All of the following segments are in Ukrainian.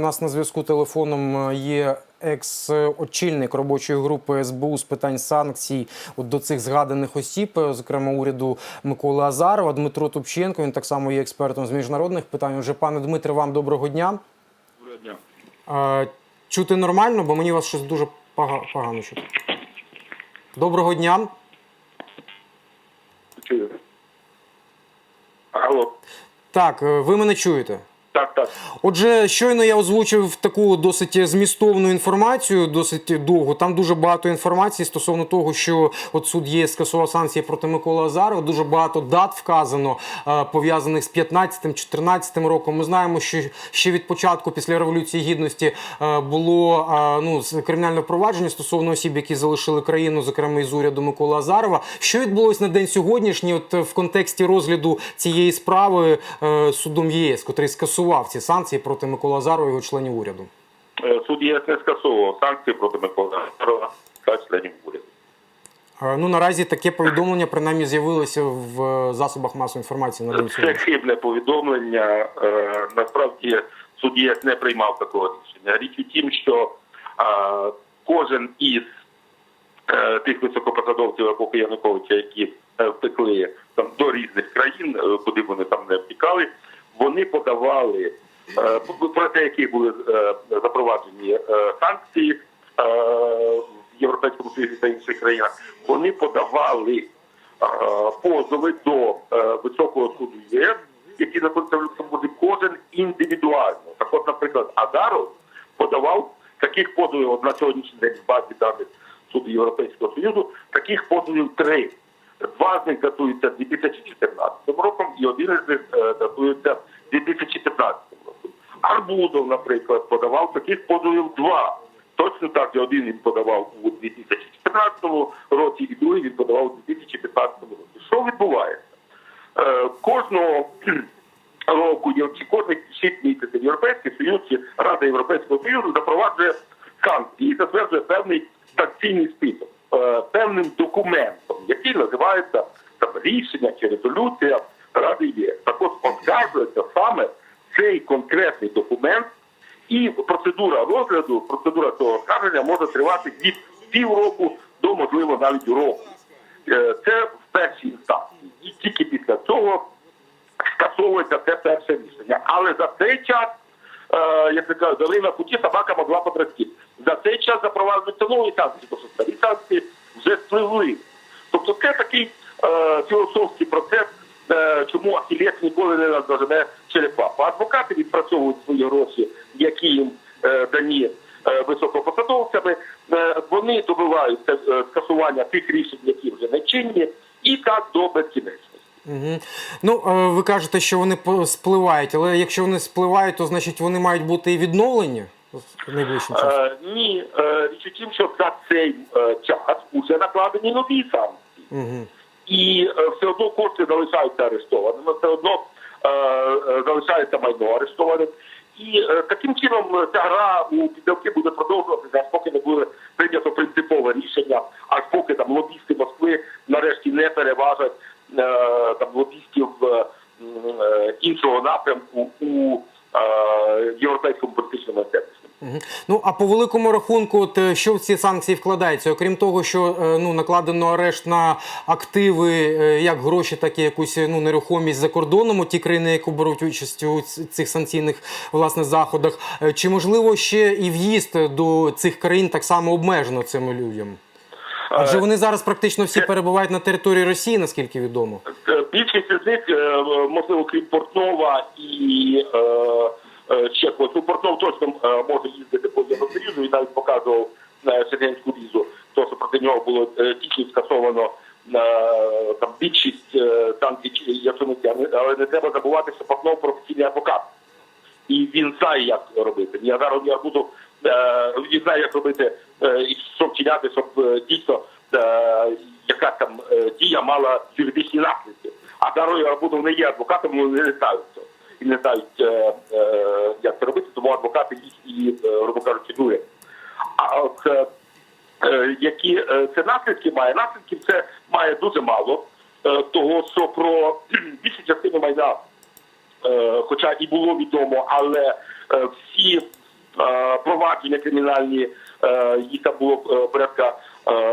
нас на зв'язку телефоном е, є екс-очільник робочої групи СБУ з питань санкцій от до цих згаданих осіб, е, зокрема уряду Миколи Азарова, Дмитро Тупченко. Він так само є експертом з міжнародних питань. Отже, пане Дмитре, вам доброго дня. Доброго дня. Е, Чути нормально, бо мені вас щось дуже погано чути. Доброго дня. Чую. Алло. Так, ви мене чуєте. Так, так. Отже, щойно я озвучив таку досить змістовну інформацію, досить довгу. Там дуже багато інформації стосовно того, що от суд ЄС скасував санкції проти Миколи Азарова. Дуже багато дат вказано е, пов'язаних з 15-14 роком. Ми знаємо, що ще від початку після революції гідності е, було е, ну кримінальне провадження стосовно осіб, які залишили країну, зокрема із уряду Миколи Азарова. Що відбулось на день сьогоднішній, от в контексті розгляду цієї справи судом єС, котрий скасував ці санкції проти Миколи Азарова і його членів уряду? Е, Суд ЄС не скасовував санкції проти Миколи Азарова та членів уряду. Е, Ну наразі таке повідомлення принаймні з'явилося в е, засобах масової інформації на Це хибне повідомлення. Насправді суд ЄС не приймав такого рішення. Річ у тім, що кожен із тих високопосадовців епохи Януковича, які втекли там до різних країн, куди вони там не втікали, вони подавали е, проти яких були е, запроваджені е, санкції в Європейському Союзі та інших країнах. Вони подавали позови до високого суду ЄС, які знаходяться в Люксембурзі, кожен індивідуально. Так, от, наприклад, Адаров подавав таких позовів на сьогоднішній день в базі даних суду Європейського Союзу, таких позовів три. Два з них датуються 2014 роком, і один із них датується 2015 роком. Арбудов, наприклад, подавав таких позовів два. Точно так же один він подавав у 2014 році, і другий він подавав у 2015 році. Що відбувається? Е, кожного року чи кожних 6 місяців Європейський Союз чи Рада Європейського Союзу запроваджує санкції і затверджує певний санкційний список е, певним документом, який називається там рішення чи резолюція Ради ЄС. Так от саме цей конкретний документ, і процедура розгляду, процедура цього оскарження може тривати від півроку до можливо навіть року. Е, Це в першій інстанції. І тільки після цього скасовується це перше рішення. Але за цей час, е, як я кажу, дали на путі собака могла подрасти. За цей час запроваджуються нові санкції, тому що старі санкції вже спливли. Тобто це такий е, філософський процес, чому Ахілес ніколи не наздожене черепа. Бо адвокати відпрацьовують свої гроші, які їм е, дані е, високопосадовцями, е, вони добиваються е, скасування тих рішень, які вже не чинні, і так до безкінечності. Угу. Ну е, ви кажете, що вони спливають, але якщо вони спливають, то значить вони мають бути і відновлені найближчим часом. Е, ні, е, річ у тім, що за цей е, час уже накладені нові санкції. Угу. І е, все одно кошти залишаються арештованими, все одно е, е, залишається майно арештованим. І таким чином ця гра у піддавки буде продовжуватися, аж поки не буде прийнято принципове рішення, аж поки там лобісти Москви нарешті не переважать там лобістів іншого напрямку у європейському політичному естеблішменті. Ну а по великому рахунку, от е, що в ці санкції вкладається? Окрім того, що е, ну накладено арешт на активи, е, як гроші, так і якусь ну нерухомість за кордоном, ті країни, які беруть участь у цих санкційних власне заходах. Чи можливо ще і в'їзд до цих країн так само обмежено цими людям? Адже вони зараз практично всі перебувають на території Росії, наскільки відомо. Більшість з них, можливо, крім Портнова і е, когось. Ну, Портнов точно е, може їздити по Євросоюзу, він навіть показував Шенгенську візу, то що проти нього було е, тільки скасовано е, там більшість санкцій, якщо не але не треба забувати, що Портнов професійний адвокат. І він знає, як робити. Азаров, ні Арбузов, е, він знає, як робити і що вчиняти, щоб дійсно яка там дія мала юридичні наслідки. А Дарой Арбудов не є адвокатом, вони не цього. І не знають, е, е, як це робити, тому адвокати їх і, е, грубо кажучи, дурять. А от е, е, які е, це наслідки має? Наслідків це має дуже мало, е, того що про більшу частину майна, е, хоча і було відомо, але е, всі е, провадження кримінальні, їх там було порядка е,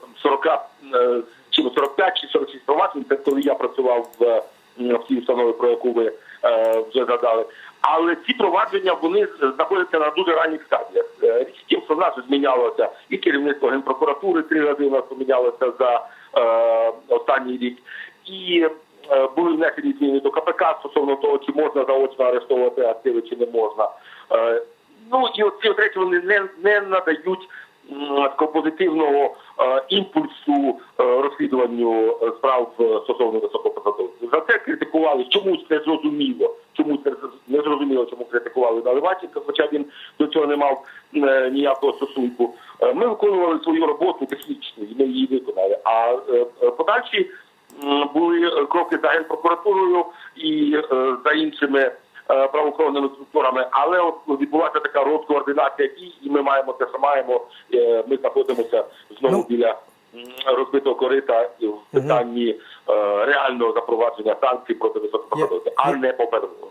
там 40, е, чи 45 чи 46 проваджень, це коли я працював в, в тій установі, про яку ви е, вже згадали. Але ці провадження вони знаходяться на дуже ранніх стадіях. Е, Річ що в нас змінялося і керівництво генпрокуратури три рази у нас помінялося за е, останній рік, і е, були внесені зміни до КПК стосовно того, чи можна заочно арештовувати активи, чи не можна. Е, ну і от ці от вони не, не надають м, позитивного імпульсу е, розслідуванню е, справ е, стосовно високопосадовців. За це критикували чомусь не зрозуміло. Чомусь не зроз- не зрозуміло, чому критикували Наливаченка, хоча він до цього не мав е, ніякого стосунку. Е, Ми виконували свою роботу технічну, і ми її виконали. А е, е, подальші були е, кроки за генпрокуратурою і е, за іншими е, правоохоронними структурами, але от відбувається така розкоординація дій, і ми маємо те, що маємо. Е, Ми знаходимося знову Ну, біля розбитого корита в питанні е, реального запровадження санкцій проти високопосадовців, а не попередньо.